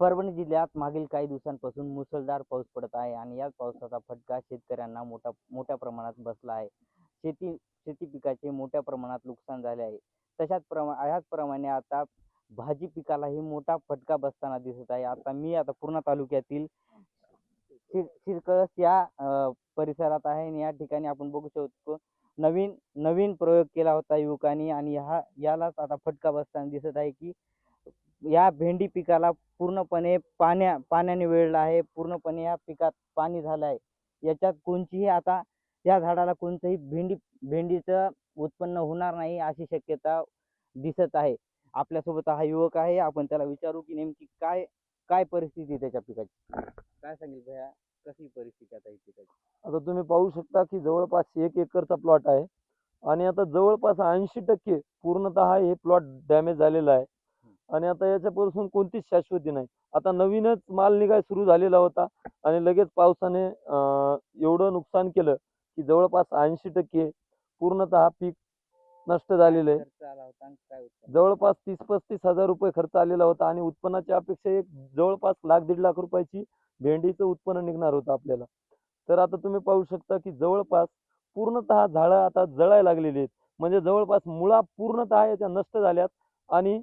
परभणी जिल्ह्यात मागील काही दिवसांपासून मुसळधार पाऊस पडत आहे आणि याच पावसाचा फटका शेतकऱ्यांना मोठा मोठ्या प्रमाणात बसला आहे. शेती शेती पिकाचे मोठ्या प्रमाणात नुकसान झाले आहे. तशाच प्रमा ह्याचप्रमाणे आता भाजी पिकालाही मोठा फटका बसताना दिसत आहे. आता मी आता पूर्णा तालुक्यातील शिर शिरकळस या परिसरात आहे आणि या ठिकाणी आपण बघू शकतो नवीन नवीन प्रयोग केला होता युवकांनी आणि हा यालाच आता फटका बसताना दिसत आहे की या भेंडी पिकाला पूर्णपणे पाण्या पाण्याने वेढला आहे. पूर्णपणे या पिकात पाणी झालं आहे. याच्यात कोणतीही आता या झाडाला कोणतंही भेंडी भेंडीचं उत्पन्न होणार नाही अशी शक्यता दिसत आहे. आपल्यासोबत हा युवक आहे. आपण त्याला विचारू की नेमकी काय काय परिस्थिती त्याच्या पिकाची? काय सांगेल भैया? कशी परिस्थिती आता पिकाची? आता तुम्ही पाहू शकता की जवळपास एक एकरचा प्लॉट आहे. आणि आता जवळपास ऐंशी टक्के पूर्णतः हे प्लॉट डॅमेज झालेला आहे. आणि आता याच्यापासून कोणतीच शाश्वती नाही. आता नवीनच माल निघाय सुरू झालेला होता आणि लगेच पावसाने एवढं नुकसान केलं की जवळपास ऐंशी टक्के पूर्णतः पीक नष्ट झालेलं आहे? जवळपास तीस पस्तीस हजार रुपये खर्च आलेला होता आणि उत्पन्नाच्या अपेक्षा एक जवळपास लाख दीड लाख रुपयाची भेंडीचं उत्पन्न निघणार होतं आपल्याला. तर आता तुम्ही पाहू शकता की जवळपास पूर्णतः झाडं आता जळायला लागलेली आहेत. म्हणजे जवळपास मुळा पूर्णतः याच्या नष्ट झाल्यात आणि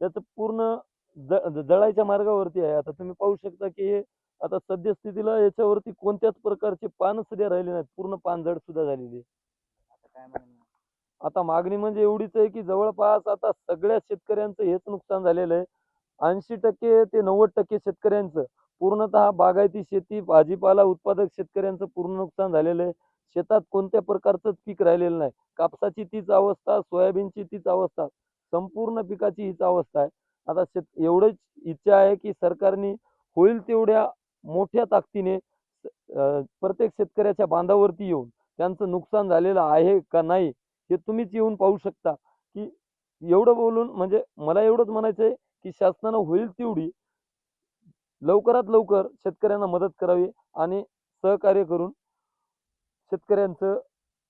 त्याचं पूर्ण ज जळायच्या मार्गावरती आहे. आता तुम्ही पाहू शकता की हे आता सद्यस्थितीला याच्यावरती कोणत्याच प्रकारचे पान सुद्धा राहिले नाहीत. पूर्ण पान जड सुद्धा झालेली आहे. आता मागणी म्हणजे एवढीच आहे की जवळपास आता सगळ्या शेतकऱ्यांचं हेच नुकसान झालेलं आहे. ऐंशी टक्के ते नव्वद टक्के शेतकऱ्यांचं पूर्णतः बागायती शेती भाजीपाला उत्पादक शेतकऱ्यांचं पूर्ण नुकसान झालेलं आहे. शेतात कोणत्या प्रकारचंच पीक राहिलेलं नाही. कापसाची तीच अवस्था सोयाबीनची तीच अवस्था. संपूर्ण पिकाची हीच अवस्था आहे. आता शेत एवढंच इच्छा आहे की सरकारने होईल तेवढ्या मोठ्या ताकदीने प्रत्येक शेतकऱ्याच्या बांधावरती येऊन त्यांचं नुकसान झालेलं आहे का नाही हे तुम्हीच येऊन पाहू शकता. की एवढं बोलून म्हणजे मला एवढंच म्हणायचं आहे की शासनानं होईल तेवढी लवकरात लवकर शेतकऱ्यांना मदत करावी आणि सहकार्य करून शेतकऱ्यांचं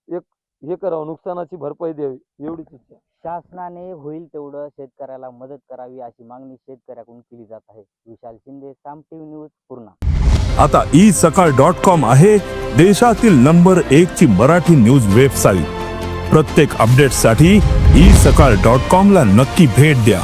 एक हे करावं नुकसानाची भरपाई द्यावी एवढीच इच्छा. शासनाने होईल तेवढं शेतकऱ्याला मदत करावी अशी मागणी शेतकऱ्याकडून केली जात आहे. Vishal Shinde Saam TV news Purna. आता ई सकाळ डॉट कॉम आहे देशातील नंबर एक ची मराठी न्यूज वेबसाईट. प्रत्येक अपडेटसाठी ई सकाळ डॉट कॉम ला नक्की भेट द्या.